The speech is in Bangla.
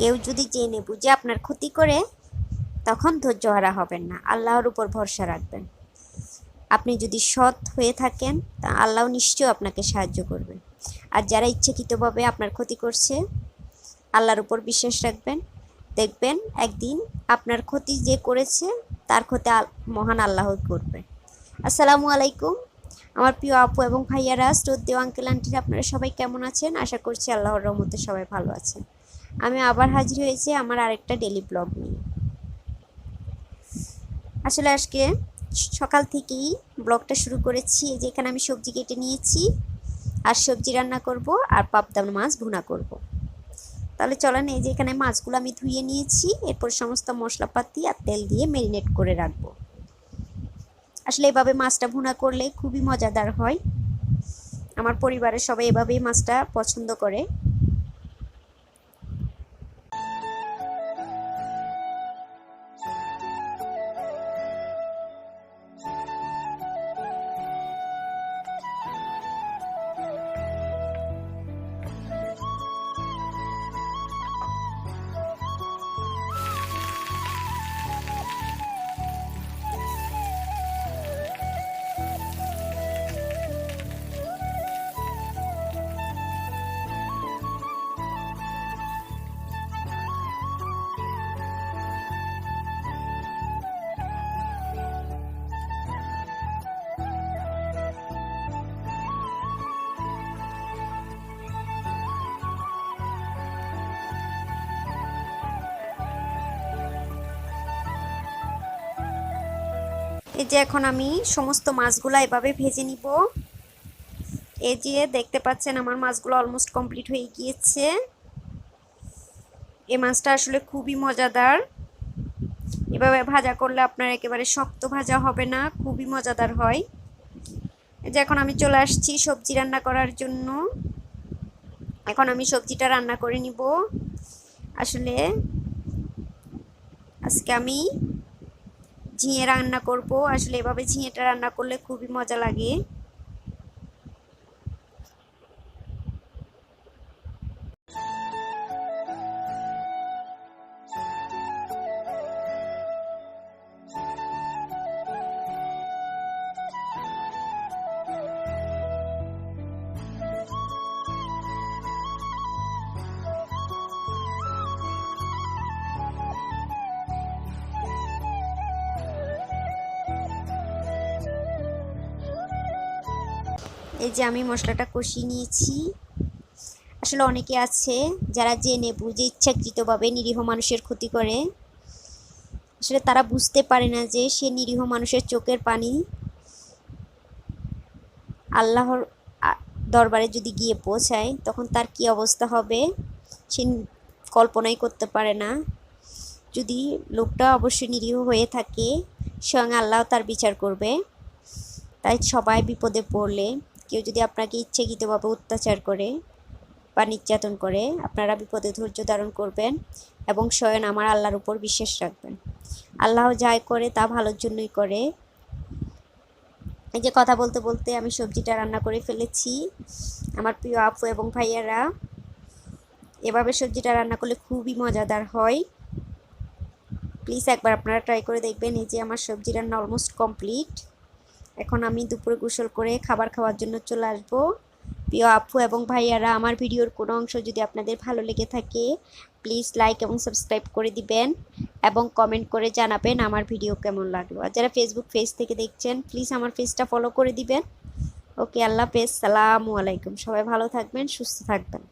কেউ যদি জেনে বুঝে আপনার ক্ষতি করে, তখন ধৈর্য হারা হবেন না। আল্লাহর উপর ভরসা রাখবেন। আপনি যদি সৎ হয়ে থাকেন, তা আল্লাহ নিশ্চয় আপনাকে সাহায্য করবে আর যারা ইচ্ছাকৃতভাবে আপনার ক্ষতি করছে, আল্লাহর উপর বিশ্বাস রাখবেন। দেখবেন একদিন আপনার ক্ষতি যে করেছে, তার ক্ষতি মহান আল্লাহ করবে। আসসালামু আলাইকুম। আমার প্রিয় আপু এবং ভাইয়ারা, শ্রদ্ধেয় আঙ্কেল আন্টিরা আপনারা সবাই কেমন আছেন? আশা করছি আল্লাহর রহমতে সবাই ভালো আছেন। আমি আবার হাজির হয়েছি আমার আরেকটা ডেলি ব্লগ নিয়ে। আসলে আজকে সকাল থেকেই ব্লগটা শুরু করেছি, এই যে এখানে আমি সবজি কেটে নিয়েছি, আর সবজি রান্না করব, আর পাবদা মাছ ভুনা করব। তাহলে চলেন, এই যে এখানে মাছগুলো আমি ধুয়ে নিয়েছি, এরপর সমস্ত মশলাপাতি আর তেল দিয়ে মেরিনেট করে রাখব। আসলে এভাবে মাছটা ভুনা করলে খুবই মজাদার হয়। আমার পরিবারের সবাই এভাবেই মাছটা পছন্দ করে। এই যে এখন আমি সমস্ত মাছগুলো এভাবে ভেজে নিব। এই যে দেখতে পাচ্ছেন আমার মাছগুলো অলমোস্ট কমপ্লিট হয়ে গিয়েছে। এই মাছটা আসলে খুবই মজাদার। এভাবে ভাজা করলে আপনার একেবারে শক্ত ভাজা হবে না, খুবই মজাদার হয়। এই যে এখন আমি চলে আসছি সবজি রান্না করার জন্য। এখন আমি সবজিটা রান্না করে নিব। আসলে আজকে আমি ঝিঙে রান্না করব। আসলে এভাবে ঝিঙেটা রান্না করলে খুবই মজা লাগে। এই যে আমি মশলাটা কষিয়ে নিয়েছি। আসলে অনেকে আছে যারা জেনে বুঝে ইচ্ছাকৃতভাবে নিরীহ মানুষের ক্ষতি করে। আসলে তারা বুঝতে পারে না যে সে নিরীহ মানুষের চোখের পানি আল্লাহর দরবারে যদি গিয়ে পৌঁছায়, তখন তার কি অবস্থা হবে? সে কল্পনাই করতে পারে না। যদি লোকটা অবশ্যই নিরীহ হয়ে থাকে, স্বয়ং আল্লাহ তার বিচার করবে। তাই সবাই বিপদে পড়লে কেউ যদি আপনাকে ইচ্ছাকৃতভাবে অত্যাচার করে বা নির্যাতন করে, আপনারা বিপদে ধৈর্য ধারণ করবেন এবং স্বয়ং আমার আল্লাহর উপর বিশ্বাস রাখবেন। আল্লাহ যাই করে তা ভালোর জন্যই করে। এই যে কথা বলতে বলতে আমি সবজিটা রান্না করে ফেলেছি। আমার প্রিয় আপু এবং ভাইয়ারা, এভাবে সবজিটা রান্না করলে খুবই মজাদার হয়। প্লিজ একবার আপনারা ট্রাই করে দেখবেন, এই যে আমার সবজি রান্না অলমোস্ট কমপ্লিট এখন আমি দুপুরে গোসল করে খাবার খাওয়ার জন্য চলে আসব। প্রিয় আপু এবং ভাইয়ারা, আমার ভিডিওর কোনো অংশ যদি আপনাদের ভালো লেগে থাকে প্লিজ লাইক এবং সাবস্ক্রাইব করে দিবেন এবং কমেন্ট করে জানাবেন আমার ভিডিও কেমন লাগল। আর যারা ফেসবুক পেজ থেকে দেখছেন প্লিজ আমার পেজটা ফলো করে দিবেন। ওকে আল্লাহ হাফেজ, সালামু আলাইকুম। সবাই ভালো থাকবেন, সুস্থ থাকবেন।